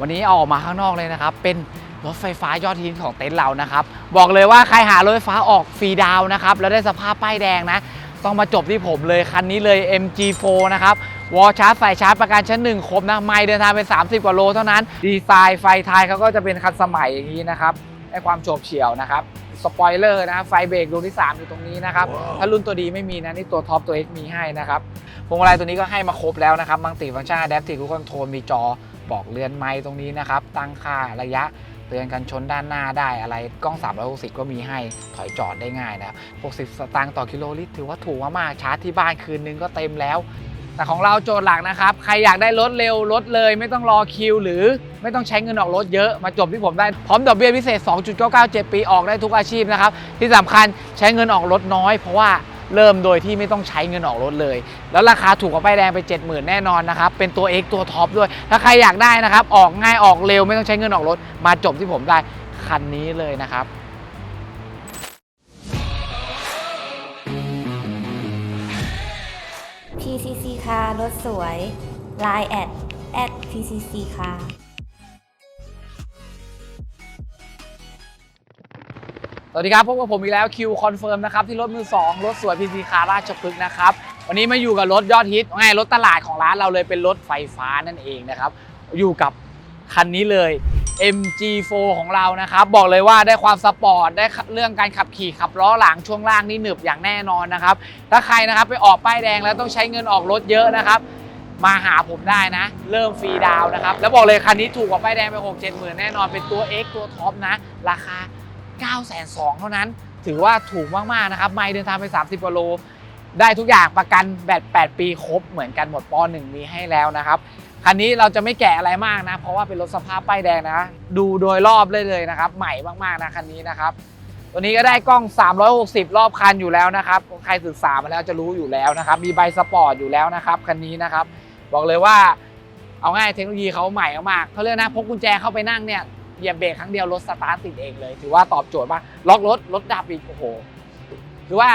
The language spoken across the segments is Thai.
วันนี้เอาออกมาข้างนอกเลยนะครับ เป็นรถไฟฟ้ายอดฮิตของเต็นท์เรานะครับ บอกเลยว่าใครหารถไฟฟ้าออกฟรีดาวน์นะครับ แล้วได้สภาพป้ายแดงนะ ต้องมาจบที่ผมเลยคันนี้เลย MG4 นะครับวอลชาร์จไฟชาร์จประกันชั้นหนึ่งครบนะ ไม่เดินทางเป็น 30 กว่าโลเท่านั้น ดีไซน์ไฟท้ายเขาก็จะเป็นคันสมัยอย่างนี้นะครับให้ความโฉบเฉี่ยวนะครับสปอยเลอร์นะไฟเบรกดวงที่ 3 อยู่ตรงนี้นะครับ ถ้ารุ่นตัวดีไม่มีนะนี่ตัวท็อปตัว X มีให้นะครับพวงมาลัยตัวนี้ก็ให้มาครบแล้วนะครับมังติฟังก์ชัน Adaptive Cruise Control มีจอ บอกเรือนไม้ตรงนี้นะครับ ตั้งค่าระยะเตือนกันชนด้านหน้าได้อะไรกล้อง 360 ก็มีให้ถอยจอดได้ง่ายนะครับ60 สตางค์ต่อกิโลลิตร ถือว่าถูกมากๆชาร์จที่บ้านคืนนึงก็เต็มแล้ว แต่ของเราโจทย์หลักนะครับ ใครอยากได้รถเร็วรถเลย ไม่ต้องรอคิว หรือไม่ต้องใช้เงินออกรถเยอะมาจบที่ผมได้ พร้อมดอกเบี้ยพิเศษ 2.99ปีออกได้ทุกอาชีพนะครับที่สำคัญใช้เงินออกรถน้อยเพราะว่า เริ่มโดยที่ไม่ต้องใช้เงินออกรถเลย แล้วราคาถูกกว่าป้ายแดงไป 70,000 แน่นอนนะครับเป็นตัว X ตัวท็อปด้วย ถ้าใครอยากได้นะครับ ออกง่ายออกเร็วไม่ต้องใช้เงินออกรถ มาจบที่ผมได้คันนี้เลยนะครับ PCC คารถสวย Line แอดแอด PCC คา สวัสดีครับพบกับผมอีกแล้วคิวคอนเฟิร์มนะครับที่รถมือ 2 รถสวยพีซีคาราชพฤกษ์นะครับวันนี้มาอยู่กับรถยอดฮิตง่ายรถตลาดของร้านเราเลยเป็นรถไฟฟ้านั่นเองนะครับอยู่กับคันนี้เลย MG4 ของเรานะครับบอกเลยว่าได้ความสปอร์ตได้เรื่องการขับขี่ขับล้อหลังช่วงล่างนี่หนึบอย่างแน่นอนนะครับถ้าใครนะครับไปออกป้ายแดงแล้วต้องใช้เงินออกรถเยอะนะครับมาหาผมได้นะ เริ่มฟรีดาวน์นะครับแล้วบอกเลยคันนี้ถูกกว่าป้ายแดงไป6 7หมื่นแน่นอนเป็นตัว X ตัวท็อปนะ ราคา 9 2 0 0 0เท่านั้น ถือว่าถูกมาก ๆ นะครับ ไม่เดินทางไป 30กว่าโล ได้ทุกอย่างประกันแบต8ปีครบเหมือนกันหมดป .1 มีให้แล้วนะครับ คันนี้เราจะไม่แกะอะไรมากนะ เพราะว่าเป็นรถสภาพป้ายแดงนะ ดูโดยรอบเลยเลยนะครับ ใหม่มาก ๆ นะคันนี้นะครับตัวนี้ก็ได้กล้อง 360 รอบคันอยู่แล้วนะครับ ใครศึกษามาแล้วจะรู้อยู่แล้วนะครับ มีใบสปอร์ตอยู่แล้วนะครับคันนี้นะครับ บอกเลยว่าเอาง่ายเทคโนโลยีเขาใหม่มากเขาเรียกนะพกกุญแจเข้าไปนั่งเนี่ย เหยียบเบรกครั้งเดียวรถสตาร์ทติดเองเลย ถือว่าตอบโจทย์มากล็อกรถรถดับอีกโอ้โหถือว่า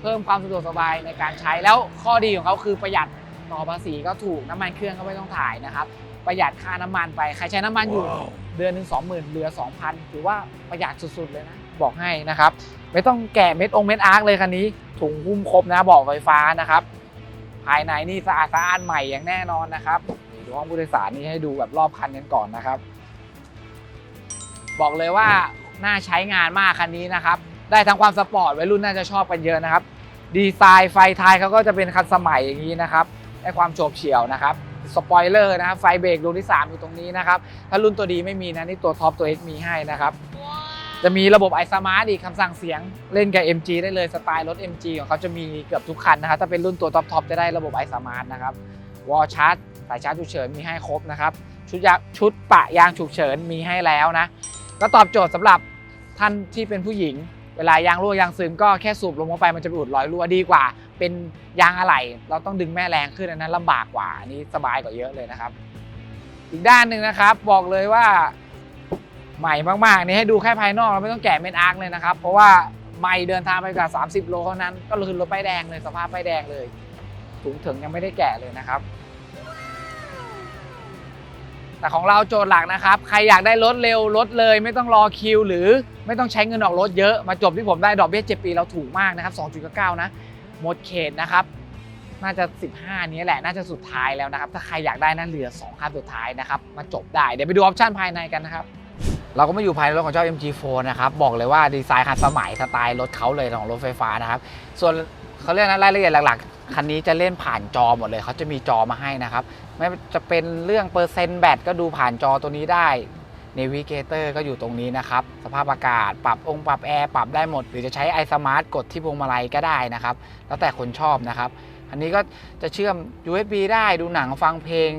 เพิ่มความสะดวกสบายในการใช้แล้วข้อดีของเขาคือประหยัดต่อภาษีก็ถูกน้ำมันเครื่องก็ไม่ต้องถ่ายนะครับ ประหยัดค่าน้ำมันไปใครใช้น้ำมันอยู่เดือนหนึ่งสองหมื่นเหลือ2,000ถือว่าประหยัดสุดๆเลยนะบอกให้นะครับ ไม่ต้องแกะเม็ดองเม็ดอาร์คเลยคันนี้ ถุงหุ้มครบนะบอกไฟฟ้านะครับ ภายในนี่สะอาดสะอ้านใหม่อย่างแน่นอนนะครับดูห้องผู้โดยสารนี่ให้ดูแบบรอบคันกันก่อนนะครับ บอกเลยว่าน่าใช้งานมากคันนี้นะครับ ได้ทั้งความสปอร์ตวัยรุ่นน่าจะชอบกันเยอะนะครับ ดีไซน์ไฟท้ายเขาก็จะเป็นคันสมัยอย่างนี้นะครับให้ความโฉบเฉี่ยวนะครับสปอยเลอร์นะครับไฟเบรกดวงที่ 3 อยู่ตรงนี้นะครับ ถ้ารุ่นตัวดีไม่มีนะ นี่ตัวท็อปตัว X มีให้นะครับ จะมีระบบ i Smart อีกคำสั่งเสียงเล่นกับ MG ได้เลยสไตล์รถ MG ของเขาจะมีเกือบทุกคันนะครับถ้าเป็นรุ่นตัวท็อปทจะได้ระบบ i Smart นะครับวอลชาร์จสายชาร์จฉุกเฉินมีให้ครบนะครับชุดยาชุดปะยางฉุกเฉินมีให้แล้วนะ ก็ตอบโจทย์สำหรับท่านที่เป็นผู้หญิง เวลายางรั่วยางซึมก็แค่สูบลงเข้าไปมันจะไปอุดรอยรั่วดีกว่า เป็นยางอะไหล่เราต้องดึงแม่แรงขึ้นอันนั้นลำบากกว่าอันนี้สบายกว่าเยอะเลยนะครับ อีกด้านหนึ่งนะครับ บอกเลยว่าใหม่มากๆนี่ให้ดูแค่ภายนอกเราไม่ต้องแกะเม็ดอาร์คเลยนะครับ เพราะว่าไม่เดินทางไปกว่า30 โลเท่านั้น ก็คือรถป้ายแดงเลยสภาพป้ายแดงเลยถุงถึงยังไม่ได้แกะเลยนะครับ แต่ของเราโจทย์หลักนะครับ ใครอยากได้รถเร็วรถเลย ไม่ต้องรอคิว หรือไม่ต้องใช้เงินออกรถเยอะมาจบที่ผมได้ดอกเบี้ย7ปีเราถูกมากนะครับ2.9นะหมดเขตนะครับน่าจะ 15 นี้แหละน่าจะสุดท้ายแล้วนะครับ ถ้าใครอยากได้นะเหลือ2คันสุดท้ายนะครับมาจบได้เดี๋ยวไปดูออปชั่นภายในกันนะครับเราก็มาอยู่ภายในรถของเจ้า MG4 นะครับบอกเลยว่าดีไซน์คันสมัยสไตล์รถเขาเลยของรถไฟฟ้านะครับส่วนเขาเรียกนะรายละเอียดหลัก คันนี้จะเล่นผ่านจอหมดเลยเขาจะมีจอมาให้นะครับ ไม่จะเป็นเรื่องเปอร์เซ็นต์แบตก็ดูผ่านจอตัวนี้ได้ n นวิเกเตอร์ก็อยู่ตรงนี้นะครับ สภาพอากาศปรับองค์ปรับแอร์ปรับได้หมด หรือจะใช้ iSmart กดที่พวงมาลัยก็ได้นะครับ แล้วแต่คนชอบนะครับ อันนี้ก็จะเชื่อม USB ได้ดูหนังฟังเพลง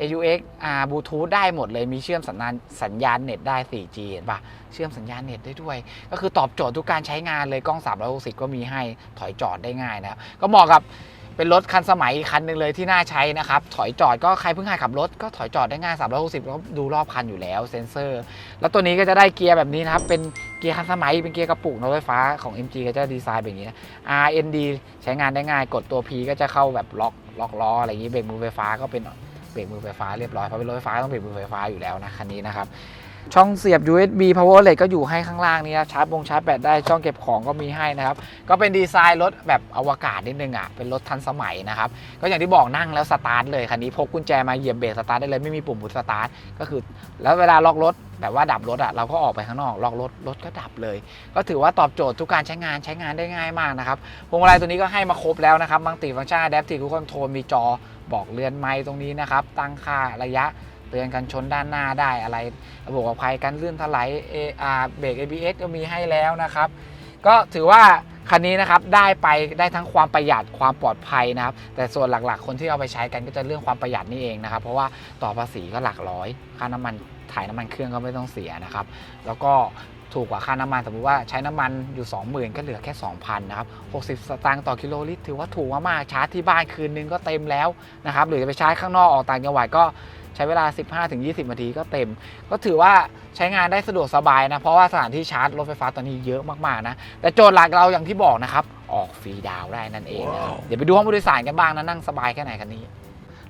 AUX อ่าบลูทูธได้หมดเลยมีเชื่อมสัญญาณสัญญาณเน็ตได้ 4G เห็นปะเชื่อมสัญญาณเน็ตได้ด้วย ก็คือตอบโจทย์ทุกการใช้งานเลยกล้อง 360 ก็มีให้ถอยจอดได้ง่ายนะครับ ก็เหมาะกับเป็นรถคันสมัยคันหนึ่งเลยที่น่าใช้นะครับ ถอยจอดก็ใครเพิ่งหัดขับรถก็ถอยจอดได้ง่าย 360แล้วดูรอบคันอยู่แล้วเซ็นเซอร์ แล้วตัวนี้ก็จะได้เกียร์แบบนี้นะครับ เป็นเกียร์คันสมัยเป็นเกียร์กระปุกรถไฟฟ้าของ MG ก็จะดีไซน์แบบนี้นะ RND ใช้งานได้ง่าย กดตัว P ก็จะเข้าแบบล็อกล็อกล้ออะไรอย่างนี้เบรกมือไฟฟ้าก็เป็น เบรกมือไฟฟ้าเรียบร้อยเพราะเป็นรถไฟฟ้าต้องเบรกมือไฟฟ้าอยู่แล้วนะคันนี้นะครับช่องเสียบ USB power outlet ก็อยู่ให้ข้างล่างนี้นะชาร์จบงชาร์จแบตได้ช่องเก็บของก็มีให้นะครับ ก็เป็นดีไซน์รถแบบอวกาศนิดนึงอะเป็นรถทันสมัยนะครับ ก็อย่างที่บอกนั่งแล้วสตาร์ทเลยคันนี้พกกุญแจมาเหยียบเบรกสตาร์ทได้เลยไม่มีปุ่มพุชสตาร์ทก็คือ แล้วเวลาล็อกรถแบบว่าดับรถอะเราก็ออกไปข้างนอกล็อกรถรถก็ดับเลย ก็ถือว่าตอบโจทย์ทุกการใช้งานใช้งานได้ง่ายมากนะครับพวงมาลัยตัวนี้ก็ให้มาครบแล้วนะครับมังติฟังก์ชัน Adaptive Cruise Control มีจอ บอกเรือนไม้ตรงนี้นะครับ ตั้งค่าระยะเตือนกันชนด้านหน้าได้อะไร ระบบอภัยกันลื่นถลาย AR เบรก ABS ก็มีให้แล้วนะครับ ก็ถือว่าคันนี้นะครับได้ไปได้ทั้งความประหยัดความปลอดภัยนะครับ แต่ส่วนหลักๆ คนที่เอาไปใช้กันก็จะเรื่องความประหยัดนี่เองนะครับ เพราะว่าต่อภาษีก็หลักร้อย ค่าน้ำมันถ่ายน้ำมันเครื่องก็ไม่ต้องเสียนะครับ แล้วก็ ถูกกว่าค่าน้ำมันสมมติว่าใช้น้ำมันอยู่ 20,000 ก็เหลือแค่ 2,000 นะครับ 60 สตางค์ต่อกิโลลิตร ถือว่าถูกมากๆชาร์จที่บ้านคืนนึงก็เต็มแล้วนะครับ หรือจะไปชาร์จข้างนอกออกต่างจังหวัดก็ใช้เวลา 15-20 นาทีก็เต็ม ก็ถือว่าใช้งานได้สะดวกสบายนะ เพราะว่าสถานที่ชาร์จรถไฟฟ้าตอนนี้เยอะมากๆนะ แต่โจทย์หลักเราอย่างที่บอกนะครับ ออกฟรีดาวน์ได้นั่นเองนะครับเดี๋ยวไปดูห้องผู้โดยสารกันบ้างนะนั่งสบายแค่ไหนคันนี้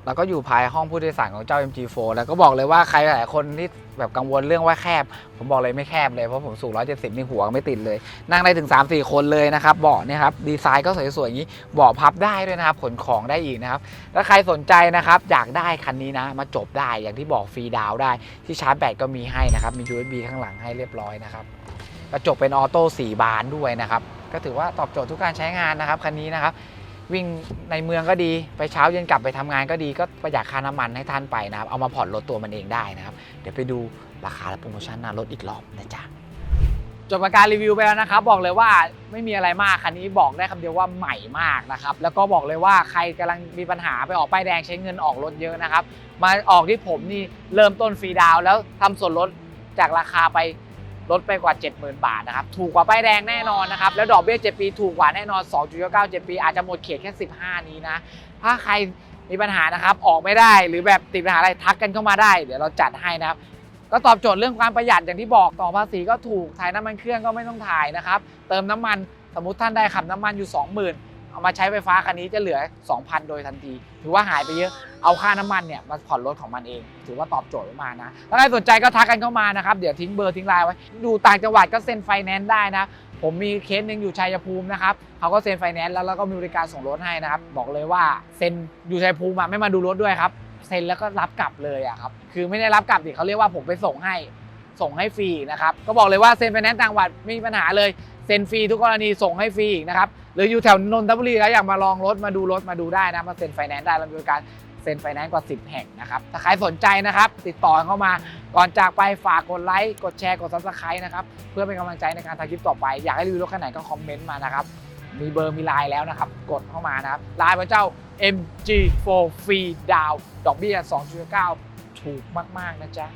เราก็อยู่ภายห้องผู้โดยสารของเจ้า MG4 แล้วก็บอกเลยว่าใครหลายคนที่แบบกังวลเรื่องว่าแคบ ผมบอกเลยไม่แคบเลย เพราะผมสูง 170 นี่หัวไม่ติดเลย นั่งได้ถึง 3-4 คนเลยนะครับ เบาะเนี่ยครับ ดีไซน์ก็สวยๆอย่างนี้ เบาะพับได้ด้วยนะครับ ขนของได้อีกนะครับ ถ้าใครสนใจนะครับ อยากได้คันนี้นะ มาจบได้ อย่างที่บอกฟรีดาวน์ได้ ที่ชาร์จแบตก็มีให้นะครับ มี USB ข้างหลังให้เรียบร้อยนะครับ กระจกเป็นออโต้4บานด้วยนะครับ ก็ถือว่าตอบโจทย์ทุกการใช้งานนะครับ คันนี้นะครับ วิ่งในเมืองก็ดีไปเช้าเย็นกลับไปทำงานก็ดีก็ประหยัดค่าน้ำมันให้ท่านไปนะครับ เอามาผ่อนรถตัวมันเองได้นะครับ เดี๋ยวไปดูราคาและโปรโมชั่นหน้ารถอีกรอบนะจ๊ะจบการรีวิวไปแล้วนะครับ บอกเลยว่าไม่มีอะไรมากคันนี้บอกได้คำเดียวว่าใหม่มากนะครับ แล้วก็บอกเลยว่าใครกำลังมีปัญหาไปออกป้ายแดงใช้เงินออกรถเยอะนะครับ มาออกที่ผมนี่เริ่มต้นฟรีดาวน์แล้วทำส่วนลดจากราคาไป ลดไปกว่า 70,000 บาทนะครับ ถูกกว่าป้ายแดงแน่นอนนะครับ แล้วดอกเบี้ย 7 ปีถูกกว่าแน่นอน 2.9 7 ปี อาจจะหมดเขตแค่ 15 นี้นะ ถ้าใครมีปัญหานะครับ ออกไม่ได้หรือแบบติดปัญหาอะไรทักกันเข้ามาได้ เดี๋ยวเราจัดให้นะครับ ก็ตอบโจทย์เรื่องความประหยัดอย่างที่บอกต่อภาษีก็ถูก ถ่ายน้ำมันเครื่องก็ไม่ต้องถ่ายนะครับ เติมน้ำมัน สมมติท่านได้ขับน้ำมันอยู่ 20,000 เอามาใช้ไฟฟ้าคันนี้จะเหลือ 2,000 โดยทันที ถือว่าหายไปเยอะเอาค่าน้ำมันเนี่ยมาผ่อนรถของมันเอง ถือว่าตอบโจทย์มากนะถ้าใครสนใจก็ทักกันเข้ามานะครับ เดี๋ยวทิ้งเบอร์ทิ้งไลน์ไว้อยู่ต่างจังหวัดก็เซ็นไฟแนนซ์ได้นะ ผมมีเคสหนึ่งอยู่ชัยภูมินะครับเขาก็เซ็นไฟแนนซ์แล้วแล้วก็มีบริการส่งรถให้นะครับ บอกเลยว่าเซ็นอยู่ชัยภูมิอะไม่มาดูรถด้วยครับเซ็นแล้วก็รับกลับเลยอะครับ คือไม่ได้รับกลับดิเขาเรียกว่าผมไปส่งให้ ส่งให้ฟรีนะครับ ก็บอกเลยว่าเซ็นไฟแนนซ์ต่างจังหวัดไม่มีปัญหาเลย เซ็นฟรีทุกกรณีส่งให้ฟรีอีกนะครับหรืออยู่แถวนนทบุรีแล้วอยากมาลองรถมาดูรถมาดูได้นะมาเซ็นไฟแนนซ์ได้เรามีบริการเซ็นไฟแนนซ์กว่า 10 แห่งนะครับถ้าใครสนใจนะครับ ติดต่อเข้ามาก่อนจากไปฝากกดไลค์กดแชร์กดซับสไครต์นะครับเพื่อเป็นกำลังใจในการทำคลิปต่อไป อยากให้รีวิวรถคันไหนก็คอมเมนต์มานะครับมีเบอร์มีไลน์แล้วนะครับ กดเข้ามานะครับไลน์ของเจ้า MG4 ฟรีดาวดอกเบี้ย2.9 ถูกมาก ๆ นะจ๊ะ